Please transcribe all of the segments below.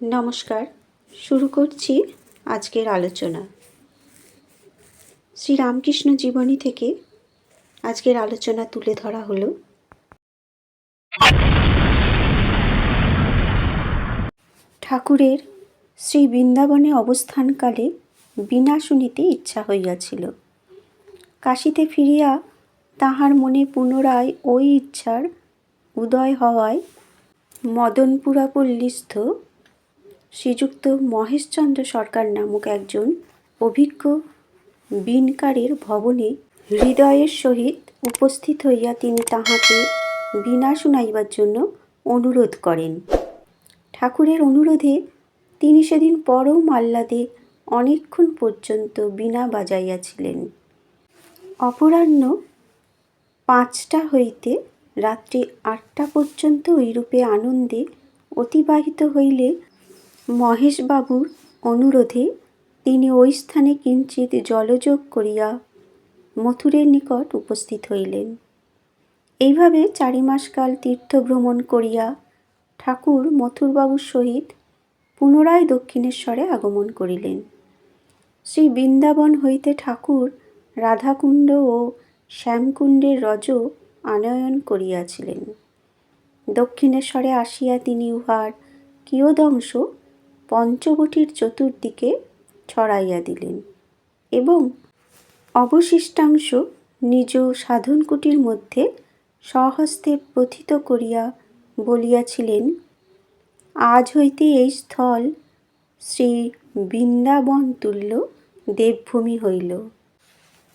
নমস্কার। শুরু করছি আজকের আলোচনা। শ্রী রামকৃষ্ণ জীবনী থেকে আজকের আলোচনা তুলে ধরা হলো। ঠাকুরের শ্রী বৃন্দাবনে অবস্থানকালে বিনা শুনিতে ইচ্ছা হইয়াছিল। কাশিতে ফিরিয়া তাহার মনে পুনরায় ওই ইচ্ছার উদয় হওয়ায় মদনপুরাপল্লীস্থ শ্রীযুক্ত মহেশচন্দ্র সরকার নামক একজন অভিজ্ঞ বীণকারের ভবনে হৃদয়ের সহিত উপস্থিত হইয়া তিনি তাহাকে বীণা শুনাইবার জন্য অনুরোধ করেন। ঠাকুরের অনুরোধে তিনি সেদিন পরম আহ্লাদে অনেকক্ষণ পর্যন্ত বীণা বাজাইয়াছিলেন। অপরাহ্ন পাঁচটা হইতে রাত্রি আটটা পর্যন্ত ওইরূপে আনন্দে অতিবাহিত হইলে মহেশবাবুর অনুরোধে তিনি ওই স্থানে কিঞ্চিৎ জলযোগ করিয়া মথুরের নিকট উপস্থিত হইলেন। এইভাবে চারি মাসকাল তীর্থভ্রমণ করিয়া ঠাকুর মথুরবাবুর সহিত পুনরায় দক্ষিণেশ্বরে আগমন করিলেন। শ্রী বৃন্দাবন হইতে ঠাকুর রাধাকুণ্ড ও শ্যামকুণ্ডের রজ আনয়ন করিয়াছিলেন। দক্ষিণেশ্বরে আসিয়া তিনি উহার কিয়দংশ পঞ্চবটির চতুর্দিকে ছড়াইয়া দিলেন এবং অবশিষ্টাংশ নিজ সাধনকুটির মধ্যে স্বহস্তে প্রথিত করিয়া বলিয়াছিলেন, আজ হইতে এই স্থল শ্রী বৃন্দাবন তুল্য দেবভূমি হইল।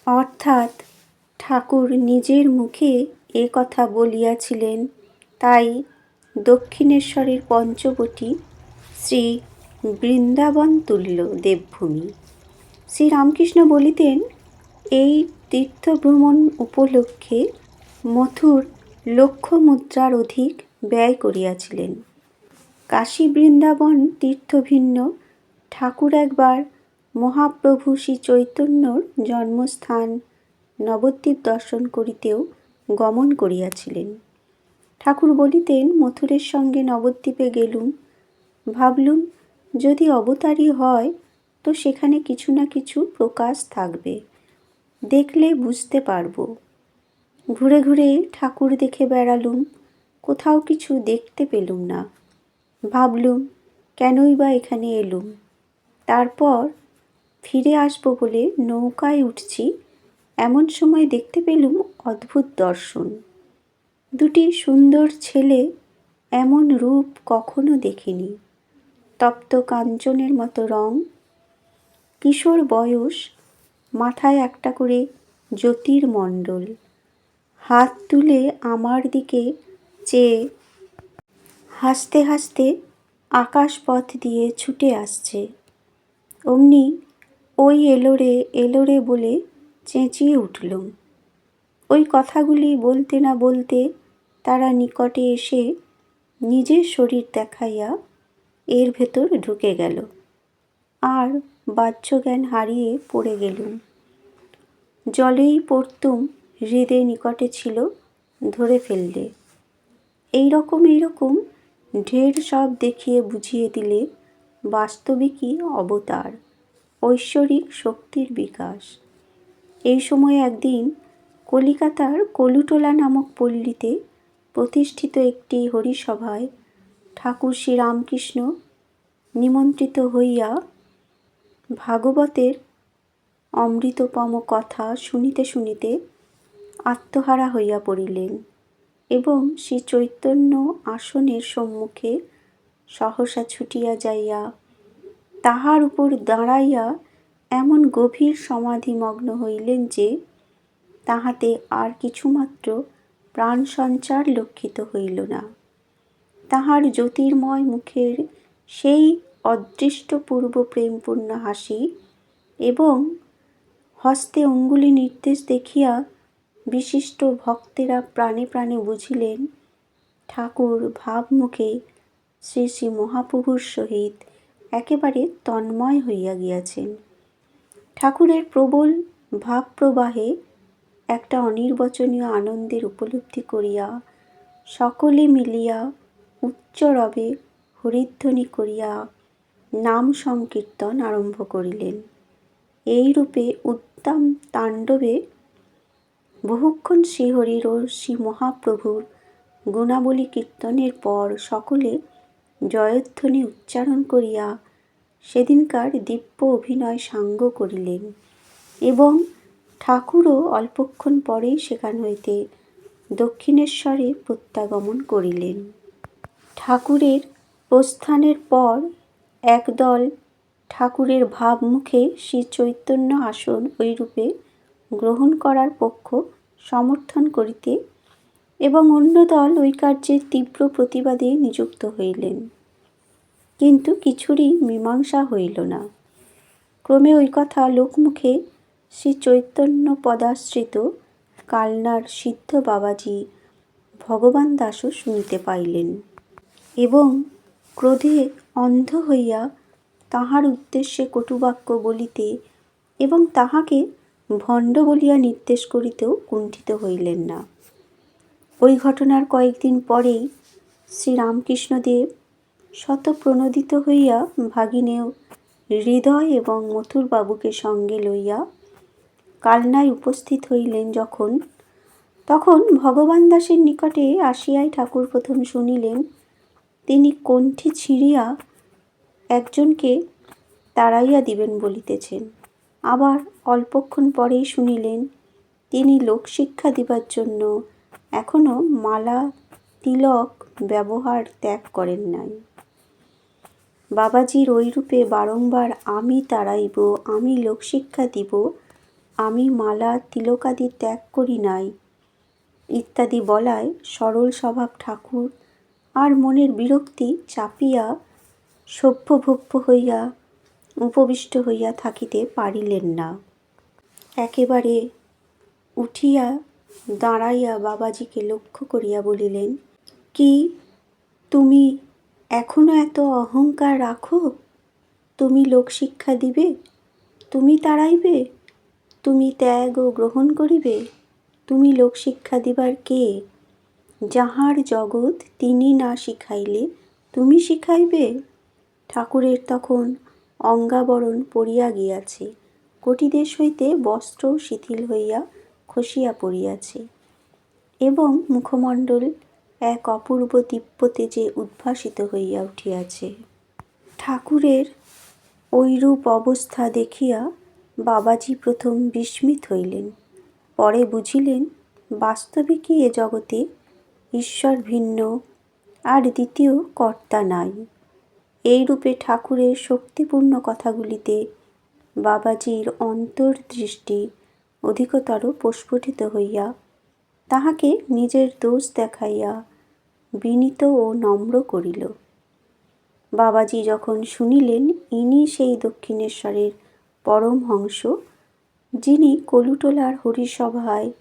অর্থাৎ ঠাকুর নিজের মুখে এ কথা বলিয়াছিলেন, তাই দক্ষিণেশ্বরের পঞ্চবটি শ্রী বৃন্দাবন তুল্য দেবভূমি। শ্রীরামকৃষ্ণ বলিতেন, এই তীর্থভ্রমণ উপলক্ষে মথুর লক্ষ মুদ্রার অধিক ব্যয় করিয়াছিলেন। কাশী বৃন্দাবন তীর্থভিন্ন, ঠাকুর একবার মহাপ্রভু শ্রী চৈতন্যর জন্মস্থান নবদ্বীপ দর্শন করিতেও গমন করিয়াছিলেন। ঠাকুর বলিতেন, মথুরের সঙ্গে নবদ্বীপে গেলুম, ভাবলুম যদি অবতারই হয়, তো সেখানে কিছু না কিছু প্রকাশ থাকবে। দেখলে বুঝতে পারব। ঘুরে ঘুরে ঠাকুর দেখে বেড়ালুম, কোথাও কিছু দেখতে পেলুম না। ভাবলুম, কেনই বা এখানে এলুম? তারপর ফিরে আসব বলে নৌকায় উঠছি, এমন সময় দেখতে পেলুম অদ্ভুত দর্শন। দুটি সুন্দর ছেলে এমন রূপ কখনো দেখিনি। তপ্ত কাঞ্চনের মতো রং। কিশোর বয়স, মাথায় একটা করে জ্যোতির্মণ্ডল। হাত তুলে আমার দিকে চেয়ে হাসতে হাসতে আকাশপথ দিয়ে ছুটে আসছে। অমনি ওই এলোরে এলোরে বলে চেঁচিয়ে উঠলুম। ওই কথাগুলি বলতে না বলতে তারা নিকটে এসে নিজের শরীর দেখাইয়া এর ভেতর ঢুকে গেল। আর বাহ্যজ্ঞান হারিয়ে পড়ে গেলুম। জলেই পড়তুম হৃদে নিকটে ছিল ধরে ফেললে। এই রকম এই রকম ঢের সব দেখিয়ে বুঝিয়ে দিলে বাস্তবিকই অবতার, ঐশ্বরিক শক্তির বিকাশ। এই সময় একদিন কলিকাতার কলুটোলা নামক পল্লীতে প্রতিষ্ঠিত একটি হরিসভায় ঠাকুর শ্রীরামকৃষ্ণ নিমন্ত্রিত হইয়া ভাগবতের অমৃতপম কথা শুনিতে শুনিতে আত্মহারা হইয়া পড়িলেন এবং শ্রী চৈতন্য আসনের সম্মুখে সহসা ছুটিয়া যাইয়া তাহার উপর দাঁড়াইয়া এমন গভীর সমাধিমগ্ন হইলেন যে তাহাতে আর কিছুমাত্র প্রাণ সঞ্চার লক্ষিত হইল না। তাহার জ্যোতির্ময় মুখের সেই অদৃষ্টপূর্ব প্রেমপূর্ণ হাসি এবং হস্তে অঙ্গুলি নির্দেশ দেখিয়া বিশিষ্ট ভক্তেরা প্রাণে প্রাণে বুঝিলেন, ঠাকুর ভাবমুখে শ্রী শ্রী মহাপ্রভুর সহিত একেবারে তন্ময় হইয়া গিয়াছেন। ঠাকুরের প্রবল ভাবপ্রবাহে একটা অনির্বচনীয় আনন্দের উপলব্ধি করিয়া সকলে মিলিয়া উচ্চ রবে হরিধ্বনি করিয়া নাম সংকীর্তন আরম্ভ করিলেন। এইরূপে উত্তম তাণ্ডবে বহুক্ষণ শ্রীহরির ও শ্রী মহাপ্রভুর গুণাবলী কীর্তনের পর সকলে জয়ধ্বনি উচ্চারণ করিয়া সেদিনকার দিব্য অভিনয় সাঙ্গ করিলেন এবং ঠাকুরও অল্পক্ষণ পরেই সেখান হইতে দক্ষিণেশ্বরে প্রত্যাগমন করিলেন। ঠাকুরের প্রস্থানের পর একদল ঠাকুরের ভাবমুখে শ্রী চৈতন্য আসন ওইরূপে গ্রহণ করার পক্ষ সমর্থন করিতে এবং অন্য দল ওই কার্যের তীব্র প্রতিবাদে নিযুক্ত হইলেন। কিন্তু কিছুরই মীমাংসা হইল না। ক্রমে ওই কথা লোকমুখে শ্রী চৈতন্য পদাশ্রিত কালনার সিদ্ধ বাবাজি ভগবান দাসও শুনিতে পাইলেন। এবং ক্রোধে অন্ধ হইয়া তাহার উদ্দেশ্যে কটুবাক্য বলিতে এবং তাহাকে ভণ্ড বলিয়া নির্দেশ করিতেও কুণ্ঠিত হইলেন না। ওই ঘটনার কয়েকদিন পরেই শ্রীরামকৃষ্ণদেব শতপ্রণোদিত হইয়া ভাগিনেও হৃদয় এবং মথুরবাবুকে সঙ্গে লইয়া কালনায় উপস্থিত হইলেন যখন, তখন ভগবান দাসের নিকটে আসিয়াই ঠাকুর প্রথম শুনিলেন তিনি কণ্ঠি ছিঁড়িয়া একজনকে তাড়াইয়া দিবেন বলিতেছেন। আবার অল্পক্ষণ পরেই শুনিলেন, তিনি লোকশিক্ষা দিবার জন্য এখনও মালা, তিলক ব্যবহার ত্যাগ করেন নাই। বাবাজির ওইরূপে বারংবার আমি তাড়াইব, আমি লোকশিক্ষা দিব, আমি মালা তিলকাদি ত্যাগ করি নাই, ইত্যাদি বলায় সরল স্বভাব ঠাকুর আর মনের বিরক্তি চাপিয়া সভ্যভব্য হইয়া উপবিষ্ট হইয়া থাকিতে পারিলেন না। একেবারে উঠিয়া দাঁড়াইয়া বাবাজিকে লক্ষ্য করিয়া বলিলেন, কি, তুমি এখনও এত অহংকার রাখো? তুমি লোকশিক্ষা দিবে? তুমি তাড়াইবে? তুমি ত্যাগ ও গ্রহণ করিবে? তুমি লোকশিক্ষা দিবার কে? যাহার জগৎ তিনি না শিখাইলে তুমি শিখাইবে? ঠাকুরের তখন অঙ্গাবরণ পড়িয়া গিয়াছে কটিদেশ হইতে বস্ত্র শিথিল হইয়া খসিয়া পড়িয়াছে। এবং মুখমণ্ডল এক অপূর্ব দিব্য তেজে উদ্ভাসিত হইয়া উঠিয়াছে। ঠাকুরের ঐরূপ অবস্থা দেখিয়া বাবাজি প্রথম বিস্মিত হইলেন। পরে বুঝিলেন, বাস্তবে কি এ জগতে ঈশ্বর ভিন্ন, আর দ্বিতীয় কর্তা নাই। এইরূপে ঠাকুরের শক্তিপূর্ণ কথাগুলিতে বাবাজির অন্তর্দৃষ্টি অধিকতর প্রস্ফুটিত হইয়া তাহাকে নিজের দোষ দেখাইয়া বিনীত ও নম্র করিল। বাবাজি যখন শুনিলেন, ইনি সেই দক্ষিণেশ্বরের পরমহংস, যিনি কলুটোলার হরিসভায়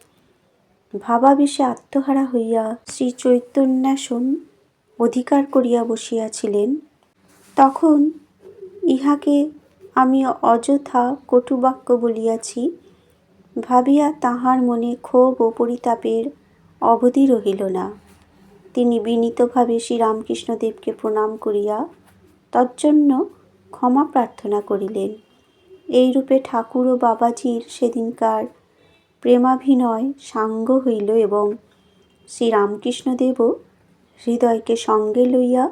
ভাবাবেশে আত্মহারা হইয়া শ্রী চৈতন্যাসন অধিকার করিয়া বসিয়াছিলেন। তখন ইহাকে আমি অযথা কটুবাক্য বলিয়াছি, ভাবিয়া তাহার মনে ক্ষোভ ও পরিতাপের অবধি রহিল না। তিনি বিনীতভাবে শ্রীরামকৃষ্ণদেবকে প্রণাম করিয়া তজ্জন্য ক্ষমা প্রার্থনা করিলেন। এইরূপে ঠাকুর ও বাবাজির সেদিনকার প্রেমাভিনয় সাঙ্গ হইল এবং শ্রীরামকৃষ্ণদেবও হৃদয়কে সঙ্গে লইয়া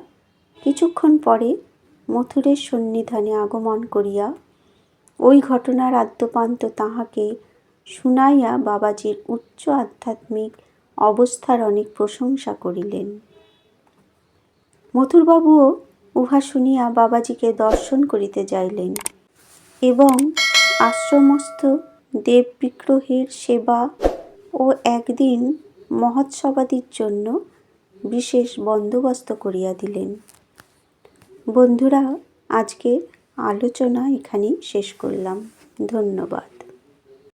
কিছুক্ষণ পরে মথুরের সন্নিধানে আগমন করিয়া ওই ঘটনার আদ্যপান্ত তাহাকে শুনাইয়া বাবাজির উচ্চ আধ্যাত্মিক অবস্থার অনেক প্রশংসা করিলেন। মথুরবাবুও উহা শুনিয়া বাবাজিকে দর্শন করিতে যাইলেন এবং আশ্রমস্থ দেব বিগ্রহের সেবা ও একদিন মহোৎসবাদির জন্য বিশেষ বন্দোবস্ত করিয়া দিলেন। বন্ধুরা, আজকের আলোচনা এখানেই শেষ করলাম। ধন্যবাদ।